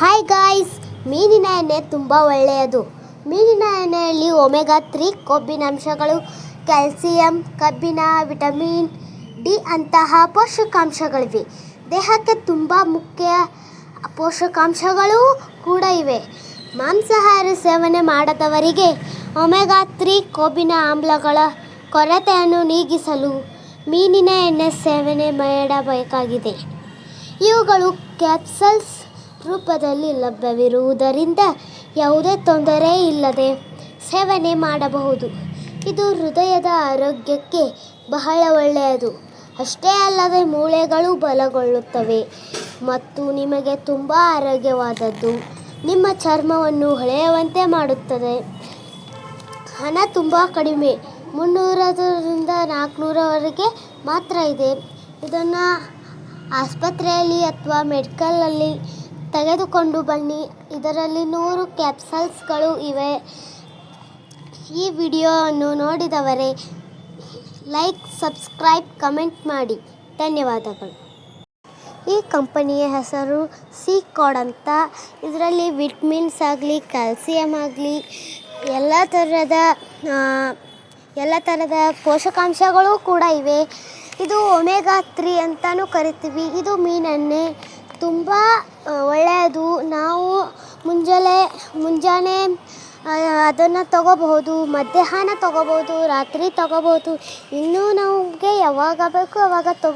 Hi guys ಮೀನಿನ ಎಣ್ಣೆ ತುಂಬ ಒಳ್ಳೆಯದು. ಮೀನಿನ ಎಣ್ಣೆಯಲ್ಲಿ ಒಮೆಗಾ ತ್ರೀ ಕೊಬ್ಬಿನ ಅಂಶಗಳು, ಕ್ಯಾಲ್ಸಿಯಂ ಕಬ್ಬಿಣ ವಿಟಮಿನ್ ಡಿ ಅಂತಹ ಪೋಷಕಾಂಶಗಳಿವೆ. ದೇಹಕ್ಕೆ ತುಂಬ ಮುಖ್ಯ ಪೋಷಕಾಂಶಗಳು ಕೂಡ ಇವೆ. ಮಾಂಸಾಹಾರ ಸೇವನೆ ಮಾಡದವರಿಗೆ ಒಮೆಗಾ ತ್ರೀ ಕೊಬ್ಬಿನ ಆಮ್ಲಗಳ ಕೊರತೆಯನ್ನು ನೀಗಿಸಲು ಮೀನಿನ ಎಣ್ಣೆ ಸೇವನೆ ಮಾಡಬೇಕಾಗಿದೆ. ಇವುಗಳು ಕ್ಯಾಪ್ಸಲ್ಸ್ ರೂಪದಲ್ಲಿ ಲಭ್ಯವಿರುವುದರಿಂದ ಯಾವುದೇ ತೊಂದರೆ ಇಲ್ಲದೆ ಸೇವನೆ ಮಾಡಬಹುದು. ಇದು ಹೃದಯದ ಆರೋಗ್ಯಕ್ಕೆ ಬಹಳ ಒಳ್ಳೆಯದು. ಅಷ್ಟೇ ಅಲ್ಲದೆ ಮೂಳೆಗಳು ಬಲಗೊಳ್ಳುತ್ತವೆ ಮತ್ತು ನಿಮಗೆ ತುಂಬ ಆರೋಗ್ಯವಾದದ್ದು. ನಿಮ್ಮ ಚರ್ಮವನ್ನು ಹೊಳೆಯುವಂತೆ ಮಾಡುತ್ತದೆ. ಹಣ ತುಂಬ ಕಡಿಮೆ. ಮುನ್ನೂರರಿಂದ ನಾಲ್ಕುನೂರವರೆಗೆ ಮಾತ್ರ ಇದೆ. ಇದನ್ನು ಆಸ್ಪತ್ರೆಯಲ್ಲಿ ಅಥವಾ ಮೆಡಿಕಲಲ್ಲಿ ತೆಗೆದುಕೊಂಡು ಬನ್ನಿ. ಇದರಲ್ಲಿ ನೂರು ಕ್ಯಾಪ್ಸಲ್ಸ್ಗಳು ಇವೆ. ಈ ವಿಡಿಯೋವನ್ನು ನೋಡಿದವರೇ, ಲೈಕ್, ಸಬ್ಸ್ಕ್ರೈಬ್, ಕಮೆಂಟ್ ಮಾಡಿ. ಧನ್ಯವಾದಗಳು. ಈ ಕಂಪನಿಯ ಹೆಸರು ಸಿ ಕೋಡ್ ಅಂತ. ಇದರಲ್ಲಿ ವಿಟಮಿನ್ಸ್ ಆಗಲಿ, ಕ್ಯಾಲ್ಸಿಯಂ ಆಗಲಿ, ಎಲ್ಲ ಥರದ ಎಲ್ಲ ಥರದ ಪೋಷಕಾಂಶಗಳು ಕೂಡ ಇವೆ. ಇದು ಒಮೆಗಾ ತ್ರೀ ಅಂತಲೂ ಕರಿತೀವಿ. ಇದು ಮೀನೆಣ್ಣೆ ತುಂಬ ಒಳ್ಳೆಯದು. ನಾವು ಮುಂಜಾನೆ ಮುಂಜಾನೆ ಅದನ್ನು ತಗೋಬಹುದು, ಮಧ್ಯಾಹ್ನ ತಗೋಬಹುದು, ರಾತ್ರಿ ತಗೋಬಹುದು. ಇನ್ನೂ ನಮಗೆ ಯಾವಾಗ ಬೇಕು ಅವಾಗ ತಗೋ